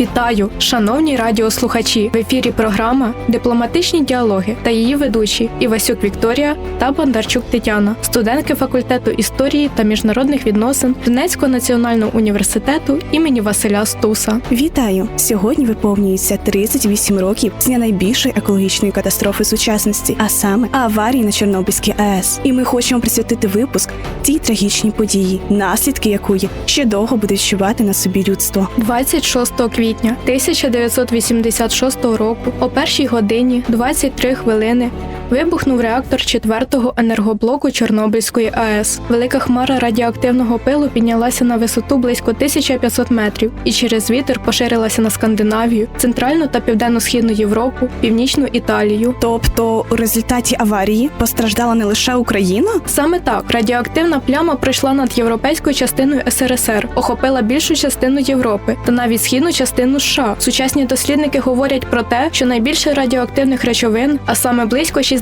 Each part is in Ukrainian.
Вітаю, шановні радіослухачі! В ефірі програма Дипломатичні діалоги та її ведучі Івасюк Вікторія та Бондарчук Тетяна, студентки факультету історії та міжнародних відносин Донецького національного університету імені Василя Стуса. Вітаю! Сьогодні виповнюється 38 років з дня найбільшої екологічної катастрофи сучасності, а саме аварії на Чорнобильській АЕС. І ми хочемо присвятити випуск цій трагічній події, наслідки якої ще довго буде відчувати на собі людство. 26 квітня 1986 року о першій годині 23 хвилини вибухнув реактор 4-го енергоблоку Чорнобильської АЕС. Велика хмара радіоактивного пилу піднялася на висоту близько 1500 метрів і через вітер поширилася на Скандинавію, центральну та південно-східну Європу, північну Італію. Тобто, у результаті аварії постраждала не лише Україна, Саме так радіоактивна пляма пройшла над європейською частиною СРСР, охопила більшу частину Європи та навіть східну частину США. Сучасні дослідники говорять про те, що найбільше радіоактивних речовин, а саме близько 60%,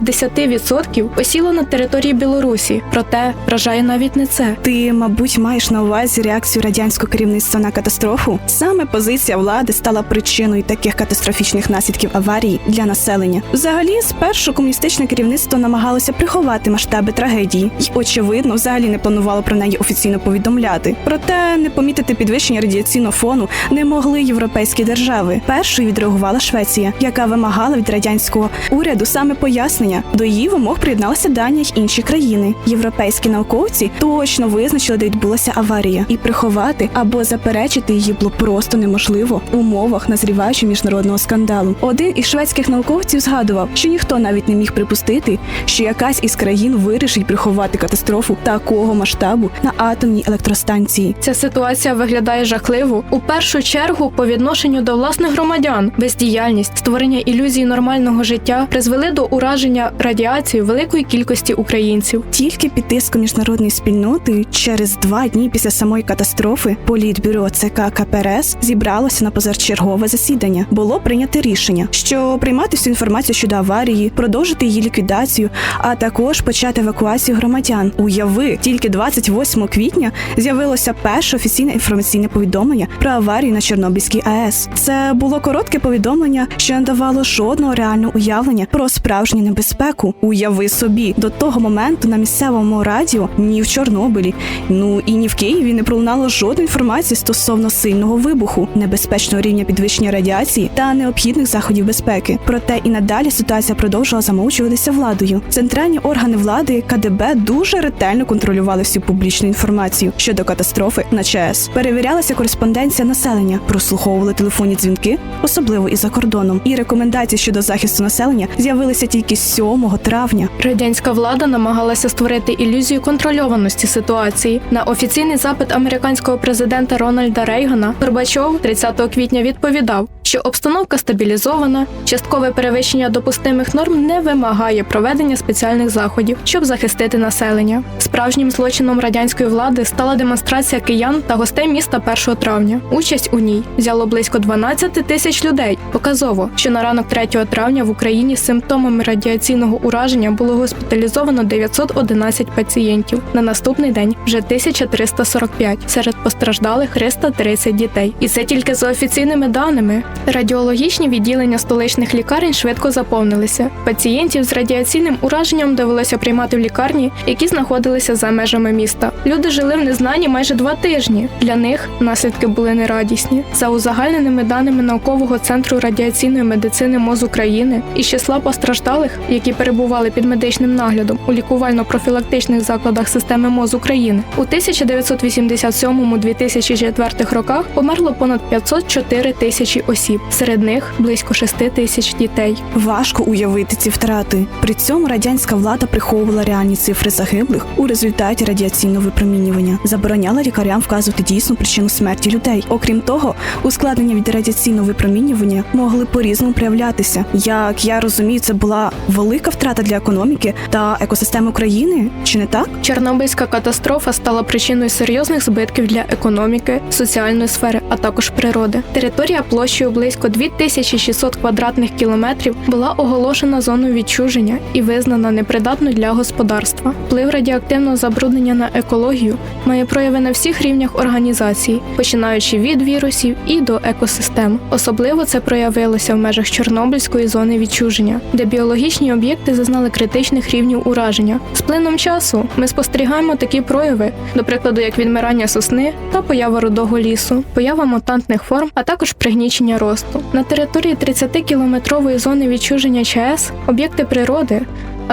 осіло на території Білорусі. Проте вражає навіть не це. ти, мабуть, маєш на увазі реакцію радянського керівництва на катастрофу. Саме позиція влади стала причиною таких катастрофічних наслідків аварії для населення. Взагалі, спершу комуністичне керівництво намагалося приховати масштаби трагедії, і очевидно, взагалі не планувало про неї офіційно повідомляти. Проте не помітити підвищення радіаційного фону не могли європейські держави. Першою відреагувала Швеція, яка вимагала від радянського уряду саме пояснення. До її вимог приєдналися Данія й інші країни. Європейські науковці точно визначили, де відбулася аварія, і приховати або заперечити її було просто неможливо в умовах назріваючого міжнародного скандалу. Один із шведських науковців згадував, що ніхто навіть не міг припустити, що якась із країн вирішить приховати катастрофу такого масштабу на атомній електростанції. Ця ситуація виглядає жахливо у першу чергу по відношенню до власних громадян. Бездіяльність, створення ілюзії нормального життя призвели до ураження радіацією великої кількості українців. Тільки під тиском міжнародної спільноти через два дні після самої катастрофи політбюро ЦК КПРС зібралося на позачергове засідання. Було прийнято рішення, що приймати всю інформацію щодо аварії, продовжити її ліквідацію, а також почати евакуацію громадян. Уяви, тільки 28 квітня з'явилося перше офіційне інформаційне повідомлення про аварію на Чорнобильській АЕС. Це було коротке повідомлення, що не давало жодного реального уявлення про справжню небезпеку. Уяви собі, до того моменту на місцевому радіо ні в Чорнобилі, ну і ні в Києві не пролунало жодної інформації стосовно сильного вибуху, небезпечного рівня підвищення радіації та необхідних заходів безпеки. Проте і надалі ситуація продовжувала замовчуватися владою. Центральні органи влади КДБ дуже ретельно контролювали всю публічну інформацію щодо катастрофи на ЧАЕС. Перевірялася кореспонденція населення, прослуховували телефонні дзвінки, особливо і за кордоном. І рекомендації щодо захисту населення з'явилися тільки 7 травня. Радянська влада намагалася створити ілюзію контрольованості ситуації. На офіційний запит американського президента Рональда Рейгана Горбачов 30 квітня відповідав, що обстановка стабілізована, часткове перевищення допустимих норм не вимагає проведення спеціальних заходів, щоб захистити населення. Справжнім злочином радянської влади стала демонстрація киян та гостей міста 1 травня. Участь у ній взяло близько 12 тисяч людей. Показово, що на ранок 3 травня в Україні з симптомами радіаційного ураження було госпіталізовано 911 пацієнтів. На наступний день вже 1345. Серед постраждалих 330 дітей. І це тільки за офіційними даними. Радіологічні відділення столичних лікарень швидко заповнилися. Пацієнтів з радіаційним ураженням довелося приймати в лікарні, які знаходилися за межами міста. Люди жили в незнанні майже два тижні. Для них наслідки були нерадісні. За узагальненими даними наукового центру радіаційної медицини МОЗ України із числа постраждалих, які перебували під медичним наглядом у лікувально-профілактичних закладах системи МОЗ України, у 1987-2004 роках померло понад 504 тисячі осіб. Осіб, серед них близько 6 тисяч дітей. Важко уявити ці втрати. При цьому радянська влада приховувала реальні цифри загиблих у результаті радіаційного випромінювання, забороняла лікарям вказувати дійсну причину смерті людей. Окрім того, ускладнення від радіаційного випромінювання могли по-різному проявлятися. Як я розумію, це була велика втрата для економіки та екосистеми України, чи не так? Чорнобильська катастрофа стала причиною серйозних збитків для економіки, соціальної сфери, а також природи. Територія площею близько 2600 квадратних кілометрів була оголошена зоною відчуження і визнана непридатною для господарства. Вплив радіоактивного забруднення на екологію має прояви на всіх рівнях організації, починаючи від вірусів і до екосистем. Особливо це проявилося в межах Чорнобильської зони відчуження, де біологічні об'єкти зазнали критичних рівнів ураження. З плином часу ми спостерігаємо такі прояви, до прикладу, як відмирання сосни та поява рудого лісу, поява мутантних форм, а також пригнічення росту. На території 30-кілометрової зони відчуження ЧАЕС об'єкти природи.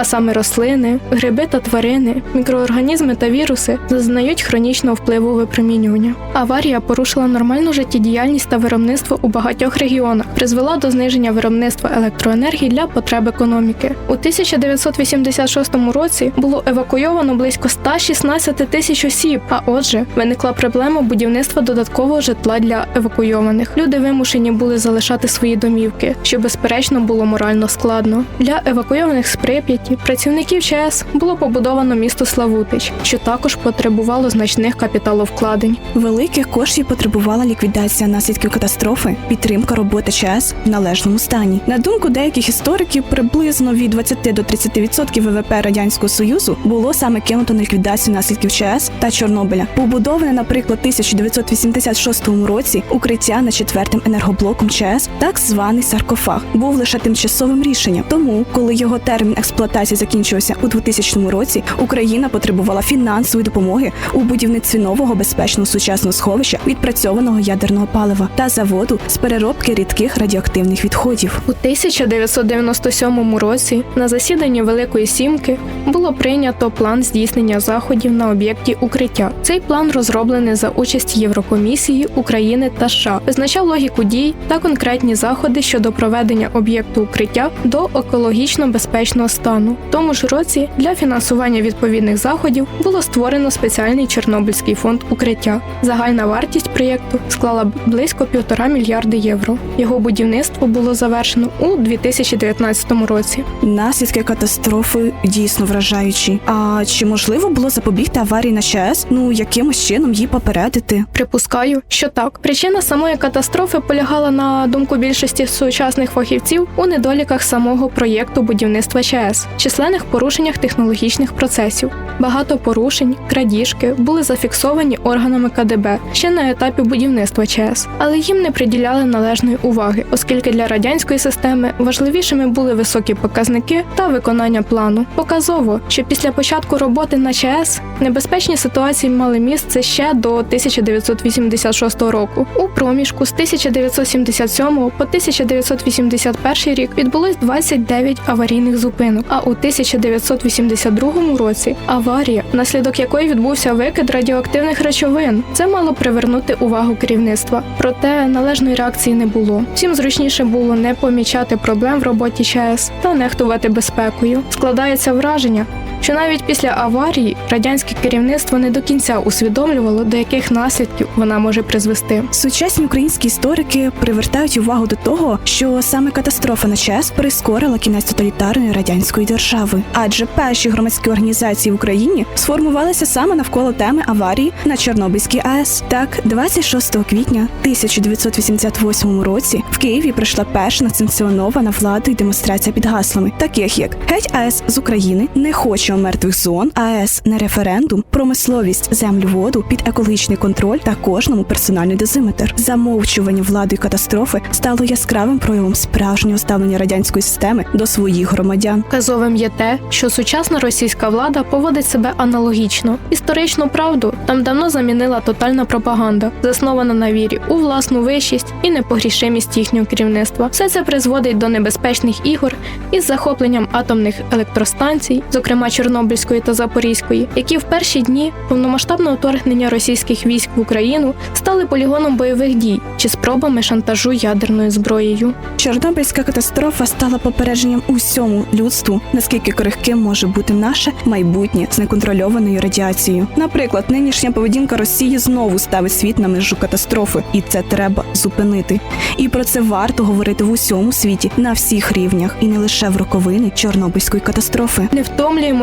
А саме рослини, гриби та тварини, мікроорганізми та віруси зазнають хронічного впливу випромінювання. Аварія порушила нормальну життєдіяльність та виробництво у багатьох регіонах, призвела до зниження виробництва електроенергії для потреб економіки. У 1986 році було евакуйовано близько 116 тисяч осіб. А отже, виникла проблема будівництва додаткового житла для евакуйованих. Люди вимушені були залишати свої домівки, що безперечно було морально складно. Для евакуйованих з Прип'яті працівників ЧАЕС було побудовано місто Славутич, що також потребувало значних капіталовкладень. Великих коштів потребувала ліквідація наслідків катастрофи, підтримка роботи ЧАЕС в належному стані. На думку деяких істориків, приблизно від 20 до 30% ВВП радянського союзу було саме кинуто на ліквідацію наслідків ЧАЕС та Чорнобиля. Побудоване, наприклад, 1986 році укриття над четвертим енергоблоком ЧАЕС, так званий саркофаг, був лише тимчасовим рішенням. Тому, коли його термін експлуатації закінчився у 2000 році, Україна потребувала фінансової допомоги у будівництві нового безпечного сучасного сховища відпрацьованого ядерного палива та заводу з переробки рідких радіоактивних відходів. У 1997 році на засіданні Великої Сімки було прийнято план здійснення заходів на об'єкті укриття. Цей план розроблений за участі Єврокомісії, України та США, визначав логіку дій та конкретні заходи щодо проведення об'єкту укриття до екологічно безпечного стану. В тому ж році для фінансування відповідних заходів було створено спеціальний Чорнобильський фонд укриття. Загальна вартість проєкту склала близько півтора мільярди євро. Його будівництво було завершено у 2019 році. Наслідки катастрофи дійсно вражаючі. А чи можливо було запобігти аварії на ЧАЕС? Ну якимось чином її попередити? Припускаю, що так. Причина самої катастрофи полягала на думку більшості сучасних фахівців у недоліках самого проєкту будівництва ЧАЕС, численних порушеннях технологічних процесів. Багато порушень, крадіжки були зафіксовані органами КДБ ще на етапі будівництва ЧАЕС, але їм не приділяли належної уваги, оскільки для радянської системи важливішими були високі показники та виконання плану. Показово, що після початку роботи на ЧАЕС небезпечні ситуації мали місце ще до 1986 року. У проміжку з 1977 по 1981 рік відбулось 29 аварійних зупинок. А у 1982 році аварія, наслідок якої відбувся викид радіоактивних речовин. Це мало привернути увагу керівництва. Проте належної реакції не було. Всім зручніше було не помічати проблем в роботі ЧАЕС та нехтувати безпекою. Складається враження, що навіть після аварії радянське керівництво не до кінця усвідомлювало, до яких наслідків вона може призвести. Сучасні українські історики привертають увагу до того, що саме катастрофа на ЧАЕС прискорила кінець тоталітарної радянської держави, адже перші громадські організації в Україні сформувалися саме навколо теми аварії на Чорнобильській АЕС. Так, 26 квітня 1988 році в Києві прийшла перша несанкціонована владою демонстрація під гаслами, таких як Геть АЕС з України, не хочемо мертвих зон, АЕС не референдум, промисловість, землю, воду під екологічний контроль та кожному персональний дозиметр. Замовчування владою катастрофи стало яскравим проявом справжнього ставлення радянської системи до своїх громадян. Казовим є те, що сучасна російська влада поводить себе аналогічно. Історичну правду там давно замінила тотальна пропаганда, заснована на вірі у власну вищість і непогрішимість їхнього керівництва. Все це призводить до небезпечних ігор із захопленням атомних електростанцій, зокрема Чорнобильської та Запорізької, які в перші дні повномасштабного вторгнення російських військ в Україну стали полігоном бойових дій чи спробами шантажу ядерною зброєю. Чорнобильська катастрофа стала попередженням усьому людству, наскільки крихким може бути наше майбутнє з неконтрольованою радіацією. Наприклад, нинішня поведінка Росії знову ставить світ на межу катастрофи, і це треба зупинити. І про це варто говорити в усьому світі на всіх рівнях, і не лише в роковини Чорнобильської катастрофи. Не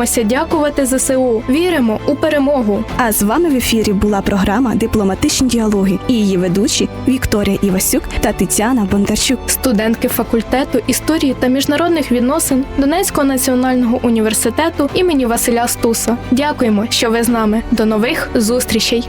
втомлюємося дякувати ЗСУ. Віримо у перемогу. А з вами в ефірі була програма Дипломатичні діалоги і її ведучі Вікторія Івасюк та Тетяна Бондарчук. Студентки факультету історії та міжнародних відносин Донецького національного університету імені Василя Стуса. Дякуємо, що ви з нами. До нових зустрічей.